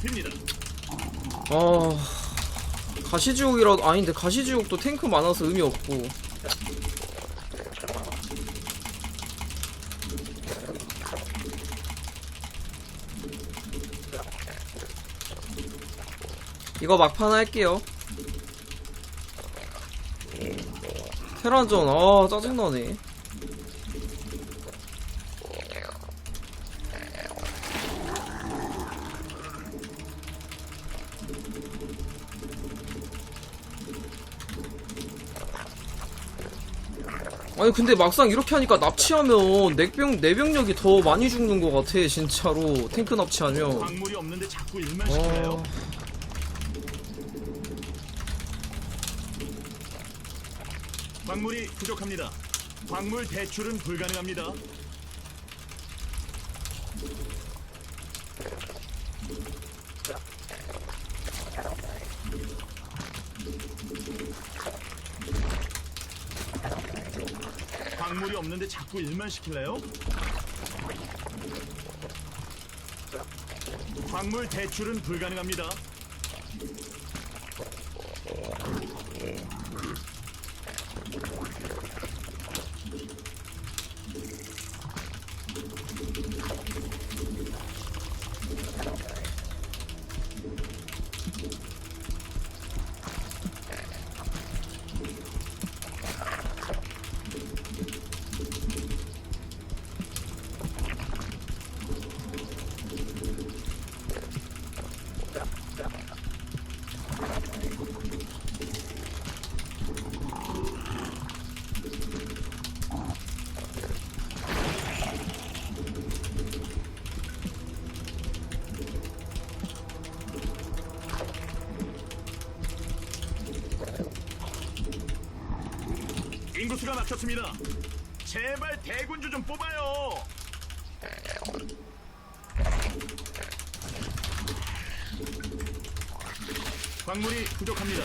좁힙니다. 아 가시지옥이라도 아닌데 가시지옥도 탱크 많아서 의미 없고. 이거 막판 할게요. 테란전 아 짜증나네 아니 근데 막상 이렇게 하니까 납치하면 내병 내병력이 더 많이 죽는 것 같아 진짜로 탱크 납치하면 광물이 없는데 자꾸 일만 시켜요. 어... 광물이 부족합니다. 광물 대출은 불가능합니다. 광물이 없는데 자꾸 일만 시킬래요? 광물 대출은 불가능합니다. 인구수가 막혔습니다. 제발 대군주 좀 뽑아요. 광물이 부족합니다.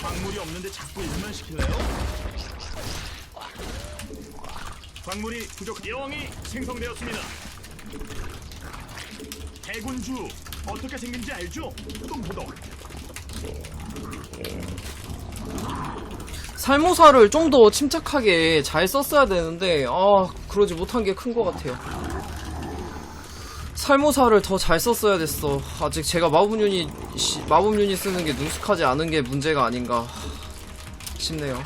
광물이 없는데 자꾸 일만 시킬래요? 광물이 부족. 여왕이 생성되었습니다. 대군주 어떻게 생긴지 알죠? 뚱보동 살모사를 좀 더 침착하게 잘 썼어야 되는데 아 그러지 못한 게 큰 것 같아요. 살모사를 더 잘 썼어야 됐어. 아직 제가 마법 유닛 시- 마법 유닛 쓰는 게 능숙하지 않은 게 문제가 아닌가 싶네요.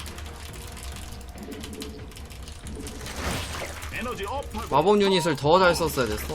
마법 유닛을 더 잘 썼어야 됐어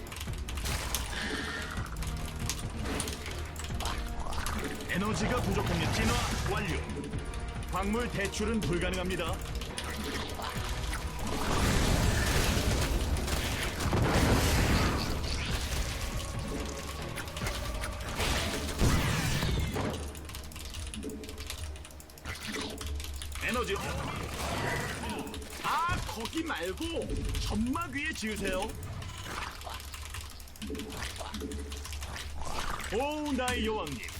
에너지가 부족합니다. 진화 완료. 광물 대출은 불가능합니다. 에너지. 아 거기 말고 점막 위에 지으세요. 오 나의 여왕님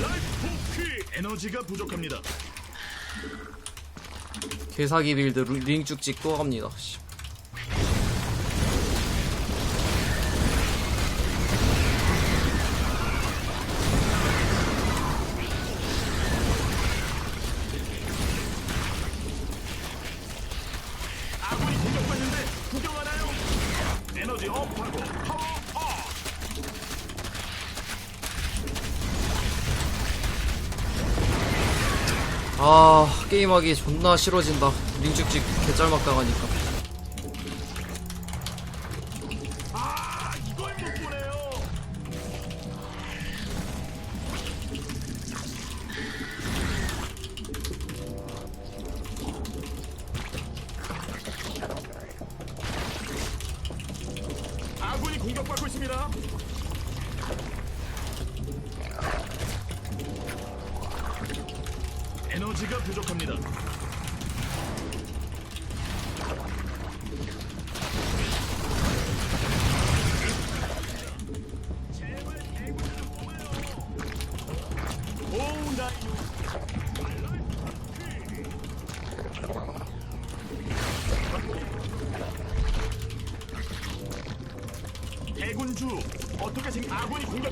말랄 포크 에너지가 부족합니다 개사기 빌드 루- 링 쭉찍 또 갑니다 씨. 게임하기 존나 싫어진다. 링 쭉찍 개짤막 당하니까. 아 이걸 못 보네요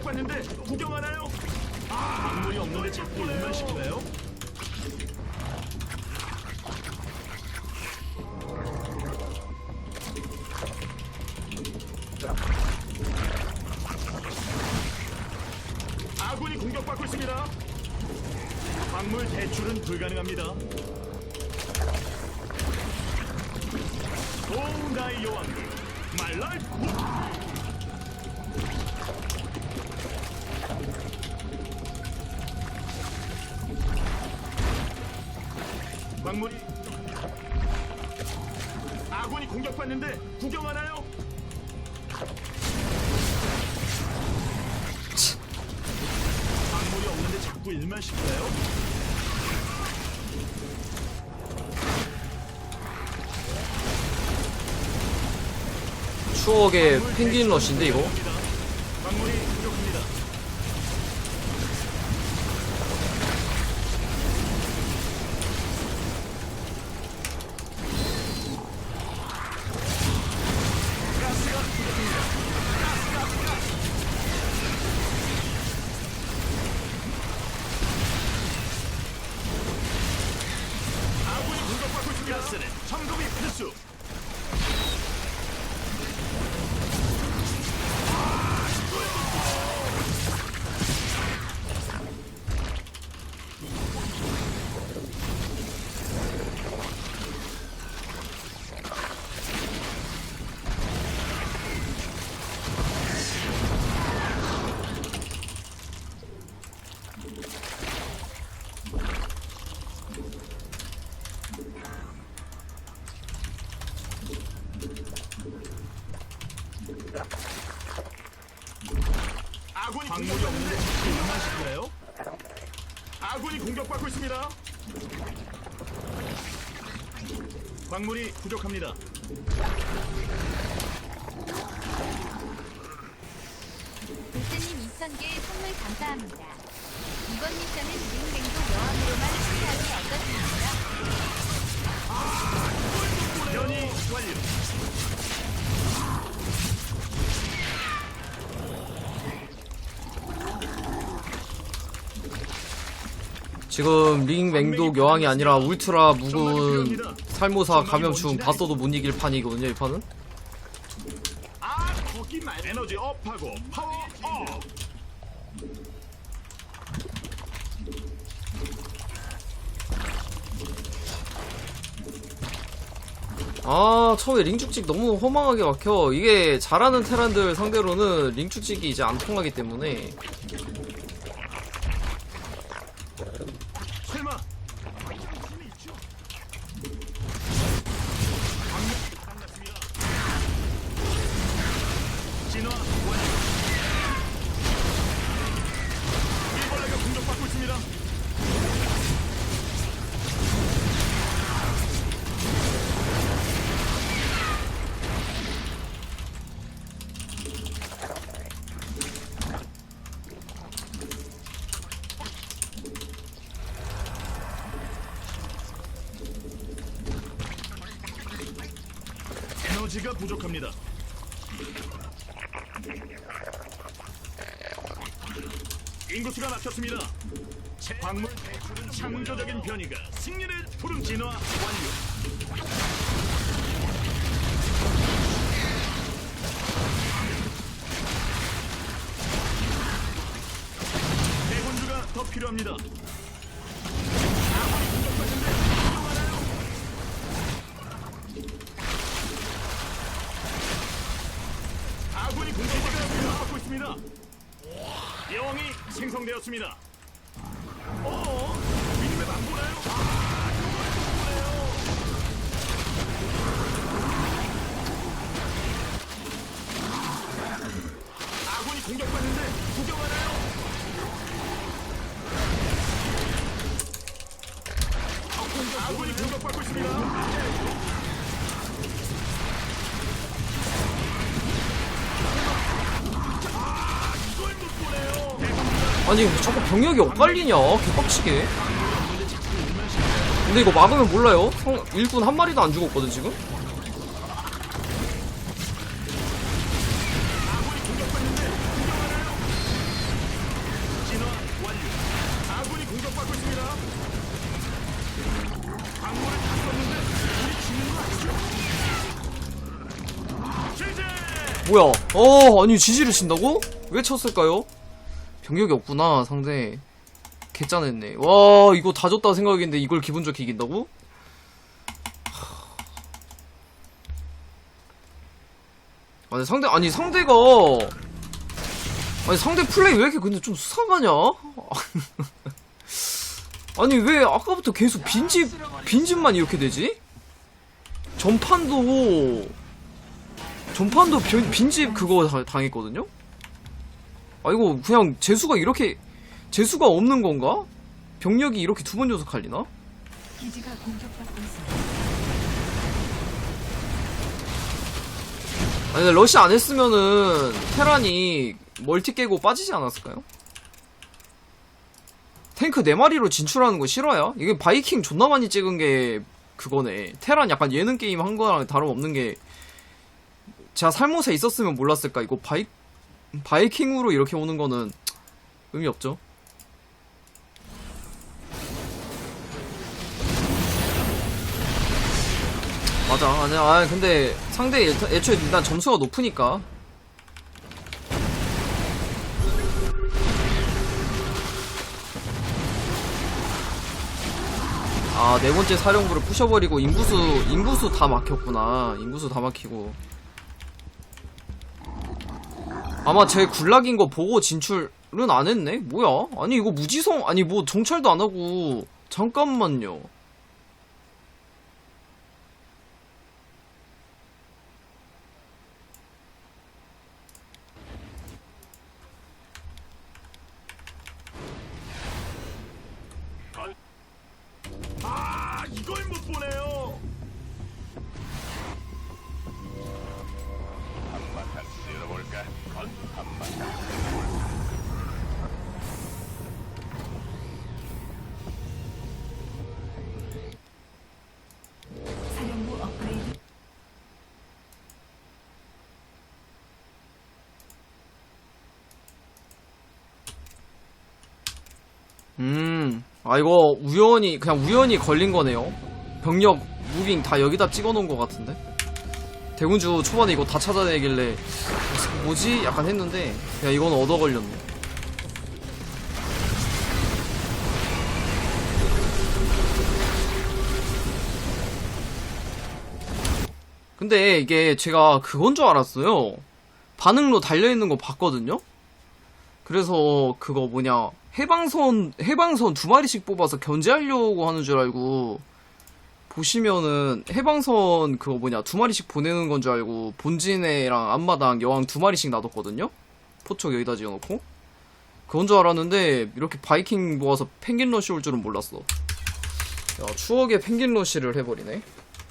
공격받는데 구경하나요? 아, 광물이 없는데 자꾸 일만 시키나요? 아군이 공격받고 있습니다. 광물 대출은 불가능합니다. 광물이 아군이 공격받는데 구경하나요? 광물이 없는데 자꾸 일만 시켜요? 추억의 펭귄 러시인데 이거 광물이 가스는 점검이 필수. 공격받고 있습니다. 광물이 부족합니다. 불스님 2,000개 선물 감사합니다. 이번 미션은 링맹도 여왕으로만 추리하기 어떻습니까? 연이 완료. 지금 링 맹독 여왕이 아니라 울트라 묵은 살모사 감염충 다 써도 못 이길 판이거든요 이 판은? 아 거기 말 에너지 업하고 파워 업. 아 처음에 링축직 너무 허망하게 막혀. 이게 잘하는 테란들 상대로는 링축직이 이제 안 통하기 때문에 에너지가 부족합니다. 인구수가 막혔습니다. 제 광물 대출은 창조적인 변이가 승리를 부른 진화 완료. 대군주가 더 필요합니다. 생성되었습니다. 어? 미니맵 안 보나요? 아, 이걸 못 보네요. 아군이 공격받는데 구경하나요? 아니 왜 자꾸 병력이 엇갈리냐 개빡치게 근데 이거 막으면 몰라요 성, 일군 한 마리도 안 죽었거든 지금! 뭐야 어 아니 지지를 친다고? 왜 쳤을까요? 병력이 없구나 상대 개짠했네 와 이거 다 줬다 생각했는데 이걸 기분 좋게 이긴다고? 아니 상대 아니 상대가 아니 상대 플레이 왜 이렇게 근데 좀 수상하냐? 아니 왜 아까부터 계속 빈집 빈집만 이렇게 되지? 전판도 전판도 빈- 빈집 그거 다- 당했거든요? 아 이거 그냥 재수가 이렇게 재수가 없는 건가? 병력이 이렇게 두 번 연속 할리나? 기지가 공격받고 있습니다. 아니 근데 러시 안 했으면은 테란이 멀티 깨고 빠지지 않았을까요? 탱크 4마리로 진출하는 거 싫어요? 이게 바이킹 존나 많이 찍은 게 그거네 테란 약간 예능 게임 한 거랑 다름없는 게 제가 살못에 있었으면 몰랐을까 이거 바이 바이킹으로 이렇게 오는 거는 의미 없죠. 맞아. 아니야 아 근데 상대 애초에 일단 점수가 높으니까. 아 네 번째 사령부를 부셔버리고 인구수 인구수 다 막혔구나. 인구수 다 막히고 아마 제 굴락인 거 보고 진출은 안 했네? 뭐야? 아니 이거 무지성 아니 뭐 정찰도 안 하고. 잠깐만요 사령부 업그레이드 음, 아 이거 우연히 그냥 우연히 걸린 거네요. 병력 무빙 다 여기다 찍어놓은 것 같은데. 대군주 초반에 이거 다 찾아내길래 뭐지? 약간 했는데 야 이건 얻어 걸렸네. 근데 이게 제가 그건 줄 알았어요. 반응로 달려있는 거 봤거든요? 그래서 그거 뭐냐 해방선 해방선 두 마리씩 뽑아서 견제하려고 하는 줄 알고 보시면은 해방선 그거 뭐냐 두 마리씩 보내는 건 줄 알고 본진에랑 앞마당 여왕 두 마리씩 놔뒀거든요? 포촉 여기다 지어놓고. 그건 줄 알았는데 이렇게 바이킹 모아서 펭귄 러시 올 줄은 몰랐어. 야 추억의 펭귄 러시를 해버리네